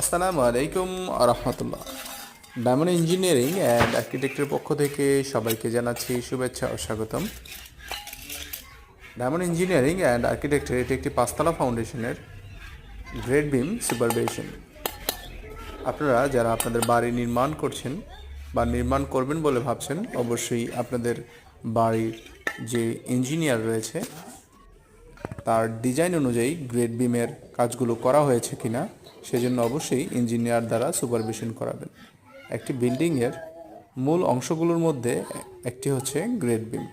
আসসালামু আলাইকুম রহমতুল্লাহ ডায়মন্ড ইঞ্জিনিয়ারিং অ্যান্ড আর্কিটেক্টের পক্ষ থেকে সবাইকে জানাচ্ছি শুভেচ্ছা ও স্বাগতম। ডায়মন্ড ইঞ্জিনিয়ারিং অ্যান্ড আর্কিটেক্টের এটি একটি পাঁচতলা ফাউন্ডেশনের গ্রেড বিম সুপারভিশন আপনারা যারা আপনাদের বাড়ি নির্মাণ করছেন বা নির্মাণ করবেন বলে ভাবছেন, অবশ্যই আপনাদের বাড়ির যে ইঞ্জিনিয়ার রয়েছে, তার ডিজাইন অনুযায়ী গ্রেড বিমের কাজগুলো করা হয়েছে কিনা সেজন্য অবশ্যই ইঞ্জিনিয়ার দ্বারা সুপারভিশন করাবেন। একটি বিল্ডিংয়ের মূল অংশগুলোর মধ্যে একটি হচ্ছে গ্রেড বিম।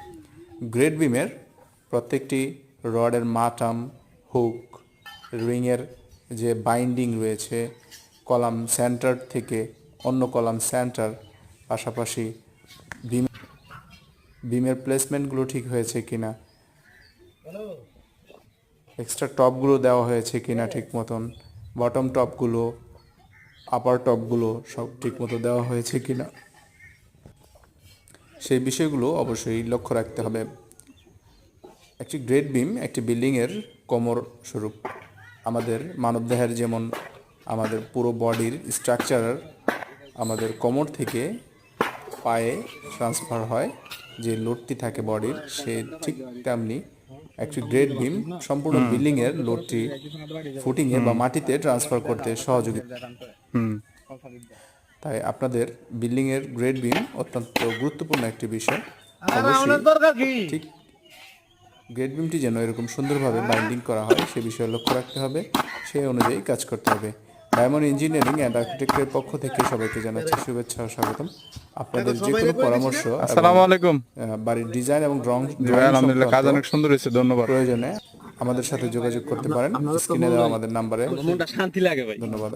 গ্রেড বিমের প্রত্যেকটি রডের মাটাম হুক, রিংয়ের যে বাইন্ডিং রয়েছে, কলাম সেন্টার থেকে অন্য কলাম সেন্টার, পাশাপাশি বিম বিমের প্লেসমেন্টগুলো ঠিক হয়েছে কিনা, এক্সট্রা টপগুলো দেওয়া হয়েছে কিনা ঠিক মতন। বটম টপগুলো আপার টপগুলো সব ঠিক মতো দেওয়া হয়েছে কি না সেই বিষয়গুলো অবশ্যই লক্ষ্য রাখতে হবে। একটি গ্রেট বিম একটি বিল্ডিংয়ের কোমর স্বরূপ। আমাদের মানবদেহের যেমন আমাদের পুরো বডির স্ট্রাকচার আমাদের কোমর থেকে পায়ে ট্রান্সফার হয় যে লোডটি থাকে বডির সে ঠিক তেমনি একটি গ্রেট বিম সম্পূর্ণ বিল্ডিং এর লোডটি ফুটিং এ বা মাটিতে ট্রান্সফার করতে সহযোগিতা হুম। তাই আপনাদের বিল্ডিং এর গ্রেড বিম অত্যন্ত গুরুত্বপূর্ণ একটি বিষয়। অবশ্যই ঠিক গ্রেড বিমটি যেন এরকম সুন্দরভাবে বাইন্ডিং করা হয় সে বিষয়ে লক্ষ্য রাখতে হবে সেই অনুযায়ী কাজ করতে হবে। ডায়মন্ড ইঞ্জিনিয়ারিং অ্যান্ড আর্কিটেক্টের পক্ষ থেকে সবাইকে জানাচ্ছি শুভেচ্ছা ও স্বাগতম। আপনাদের যে কোনো পরামর্শ আসসালামু আলাইকুম। আহ, বাড়ির ডিজাইন এবং রং আলহামদুলিল্লাহ কাজ অনেক সুন্দর হয়েছে ধন্যবাদ। প্রয়োজনে আমাদের সাথে যোগাযোগ করতে পারেন। স্ক্রিনে দেওয়া আমাদের নাম্বারে। মনটা শান্তি লাগে ভাই। ধন্যবাদ।